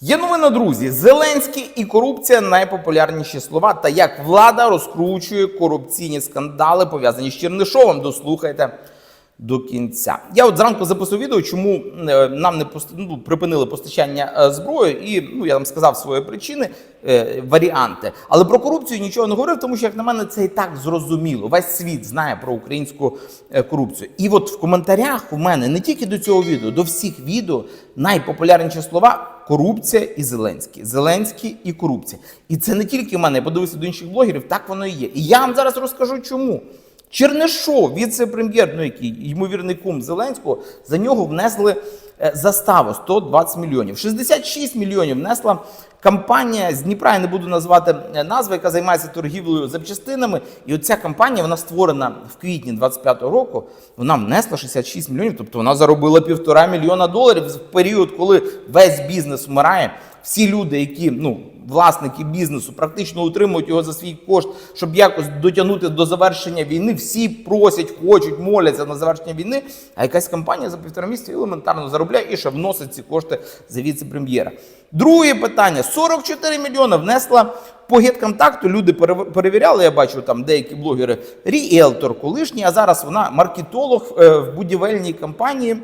Є новина, друзі. Зеленський і корупція найпопулярніші слова. Та як влада розкручує корупційні скандали, пов'язані з Чернишовим. Дослухайте до кінця. Я от зранку записав відео, чому е, нам не пост... ну, припинили постачання е, зброї, і ну я вам сказав свої причини, е, варіанти. Але про корупцію нічого не говорив, тому що як на мене це і так зрозуміло. Весь світ знає про українську корупцію. І от в коментарях у мене не тільки до цього відео, до всіх відео найпопулярніші слова. Корупція і Зеленський, Зеленський і корупція. І це не тільки в мене. Я подивився до інших блогерів, так воно і є. І я вам зараз розкажу, чому. Чернишов, віце-прем'єр, ну який ймовірний кум Зеленського, за нього внесли заставу 120 мільйонів. 66 мільйонів внесла компанія з Дніпра, я не буду називати е, назви, яка займається торгівлею запчастинами. І оця компанія, вона створена в квітні 25-го року. Вона внесла 66 мільйонів, тобто вона заробила півтора мільйона доларів в період, коли весь бізнес вмирає. Всі люди, які ну власники бізнесу, практично утримують його за свій кошт, щоб якось дотягнути до завершення війни. Всі просять, хочуть, моляться на завершення війни. А якась компанія за півтора місяця елементарно заробляє і ще вносить ці кошти за віце-прем'єра. Друге питання: 44 мільйони внесла по гетконтакту. Люди перевіряли. Я бачу там деякі блогери. Ріелтор колишній, а зараз вона маркетолог е, в будівельній компанії.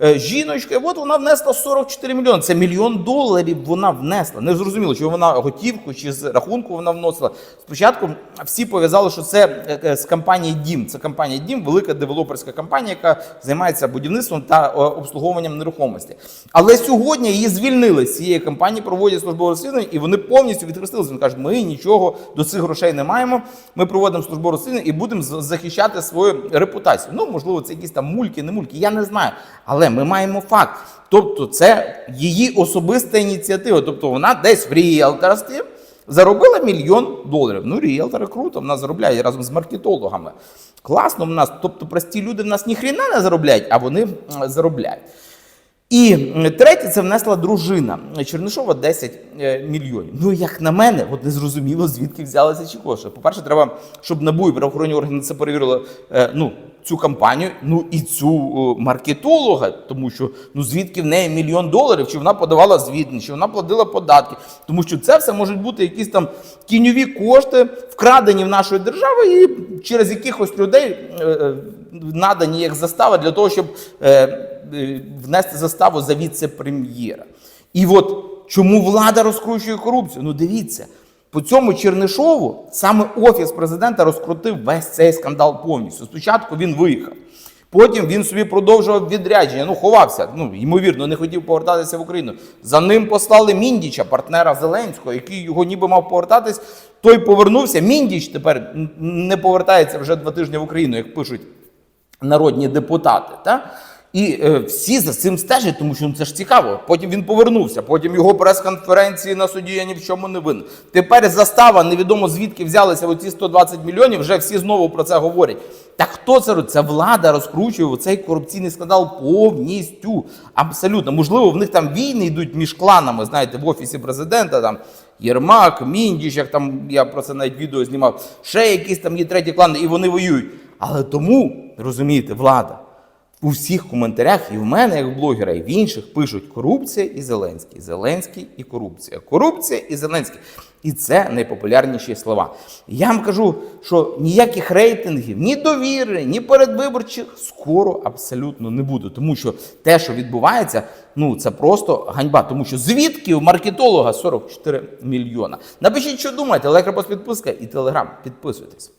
Е, Жіночка, от вона внесла 44 мільйони. Це мільйон доларів вона внесла. Не зрозуміло, чи вона готівку, чи з рахунку вона вносила. Спочатку всі пов'язали, що це е, е, з компанії Дім. Це компанія Дім, велика девелоперська компанія, яка займається будівництвом та обслуговуванням нерухомості. Але сьогодні її звільнили з цієї компанії, проводять службове розслідування, і вони повністю відхрестилися. Вони кажуть, ми нічого до цих грошей не маємо. Ми проводимо службове розслідування і будемо захищати свою репутацію. Ну, можливо, це якісь там мульки, не мульки. Я не знаю. Але ми маємо факт. Тобто, це її особиста ініціатива. Тобто, вона десь в ріелторстві заробила мільйон доларів. Ну, ріелтори круто, вона заробляє разом з маркетологами. Класно в нас. Тобто, прості люди в нас ніхрена не заробляють, а вони заробляють. І третє, це внесла дружина Чернишова 10 е, мільйонів. Ну, як на мене, от не зрозуміло, звідки взялися ці кошти. По-перше, треба, щоб НАБУ і правоохоронні органи це перевірили. е, ну, Цю кампанію, ну і цю е, маркетолога, тому що ну звідки в неї мільйон доларів, чи вона подавала звітність, чи вона платила податки, тому що це все можуть бути якісь там тіньові кошти, вкрадені в нашої держави, і через якихось людей надані як застава для того, щоб е, е, внести заставу за віце-прем'єра. І от чому влада розкручує корупцію? Ну дивіться. По цьому Чернишову саме офіс президента розкрутив весь цей скандал повністю. Спочатку він виїхав. Потім він собі продовжував відрядження. Ну, ховався. Ну, ймовірно, не хотів повертатися в Україну. За ним послали Міндіча, партнера Зеленського, який його ніби мав повертатись. Той повернувся. Міндіч тепер не повертається вже два тижні в Україну, як пишуть народні депутати. Та? І е, всі за цим стежать, тому що ну, це ж цікаво. Потім він повернувся, потім його прес-конференції на суді я ні в чому не винен. Тепер застава, невідомо звідки взялися оці 120 мільйонів, вже всі знову про це говорять. Так хто це робить? Це влада розкручує цей корупційний скандал повністю. Абсолютно. Можливо, в них там війни йдуть між кланами, знаєте, в офісі президента там. Єрмак, Міндіч, як там я про це навіть відео знімав, ще якісь там є треті клани, і вони воюють. Але тому, розумієте, влада у всіх коментарях, і в мене, як блогера, і в інших пишуть корупція і Зеленський, Зеленський і корупція, корупція і Зеленський. І це найпопулярніші слова. Я вам кажу, що ніяких рейтингів, ні довіри, ні передвиборчих скоро абсолютно не буде. Тому що те, що відбувається, ну це просто ганьба. Тому що звідки у маркетолога 44 мільйона. Напишіть, що думаєте, лайк, репост, і телеграм. Підписуйтесь.